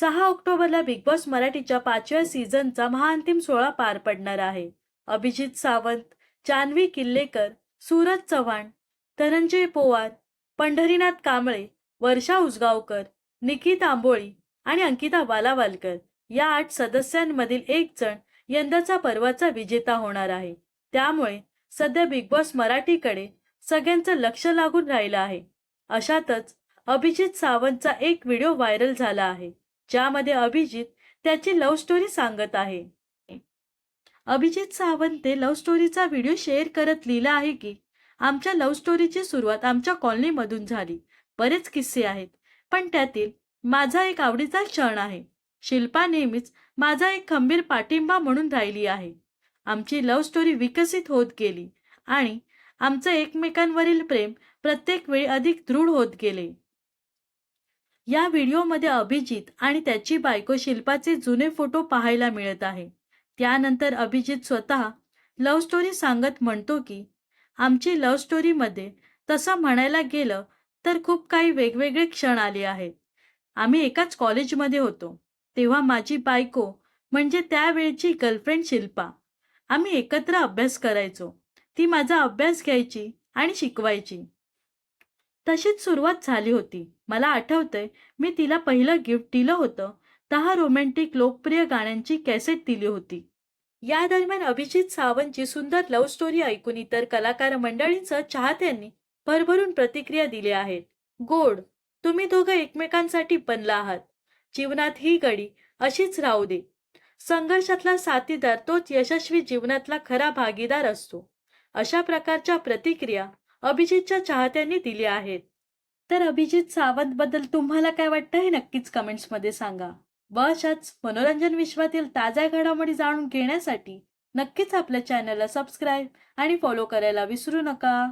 सहा ऑक्टोबरला big boss मराठीच्या पाचव्या सीझनचा महाअंतिम सोहळा पार पडणार आहे. अभिजित सावंत जान्हवी किल्लेकर सूरज चव्हाण धनंजय पोवार पंढरीनाथ कांबळे वर्षा उसगावकर निकित आंबोळी आणि अंकिता बालावालकर या आठ सदस्यांमधील एक जण यंदाचा पर्वाचा विजेता होणार आहे. त्यामुळे सध्या बिग बॉस मराठीकडे सगळ्यांचं लक्ष लागून राहिलं आहे. अशातच अभिजित सावंतचा एक व्हिडिओ व्हायरल झाला आहे. ज्यामध्ये अभिजित त्याची लव्ह स्टोरी सांगत आहे. अभिजित सावंतने लव्ह स्टोरीचा व्हिडिओ शेअर करत लिहिला आहे की आमच्या लव्ह स्टोरीची सुरुवात आमच्या कॉलनीमधून झाली. बरेच किस्से आहेत. पण त्यातील माझा एक आवडीचा क्षण आहे. शिल्पा नेहमीच माझा एक खंबीर पाठिंबा म्हणून राहिली आहे. आमची लव्ह स्टोरी विकसित होत गेली आणि आमचं एकमेकांवरील प्रेम प्रत्येक वेळी अधिक दृढ होत गेले. या व्हिडिओमध्ये अभिजित आणि त्याची बायको शिल्पाचे जुने फोटो पाहायला मिळत आहे. त्यानंतर अभिजित स्वतः लव्ह स्टोरी सांगत म्हणतो की आमची लव्ह स्टोरीमध्ये तसं म्हणायला गेलं तर खूप काही वेगवेगळे क्षण आले आहेत. आम्ही एकाच कॉलेजमध्ये होतो. तेव्हा माझी बायको म्हणजे त्यावेळची गर्लफ्रेंड शिल्पा. आम्ही एकत्र अभ्यास करायचो. ती माझा अभ्यास घ्यायची आणि शिकवायची. तशीच सुरुवात झाली होती. मला आठवतंय मी तिला पहिलं गिफ्ट दिलं होतं. दहा रोमॅन्टिक लोकप्रिय गाण्यांची कॅसेट दिली होती. या दरम्यान अभिजित सावंतची सुंदर लव्ह स्टोरी ऐकून इतर कलाकार मंडळींसह चाहत्यांनी भरभरून प्रतिक्रिया दिल्या आहेत. गोड तुम्ही दोघं एकमेकांसाठी बनला आहात. जीवनात ही गडी अशीच राहू दे. संघर्षातला साथीदार तोच यशस्वी जीवनातला खरा भागीदार असतो. अशा प्रकारच्या प्रतिक्रिया अभिजितच्या चाहत्यांनी दिली आहेत. तर अभिजित सावंत बद्दल तुम्हाला काय वाटतं हे नक्कीच कमेंट्समध्ये सांगा. व अशाच मनोरंजन विश्वातील ताज्या घडामोडी जाणून घेण्यासाठी नक्कीच आपल्या चॅनलला सबस्क्राईब आणि फॉलो करायला विसरू नका.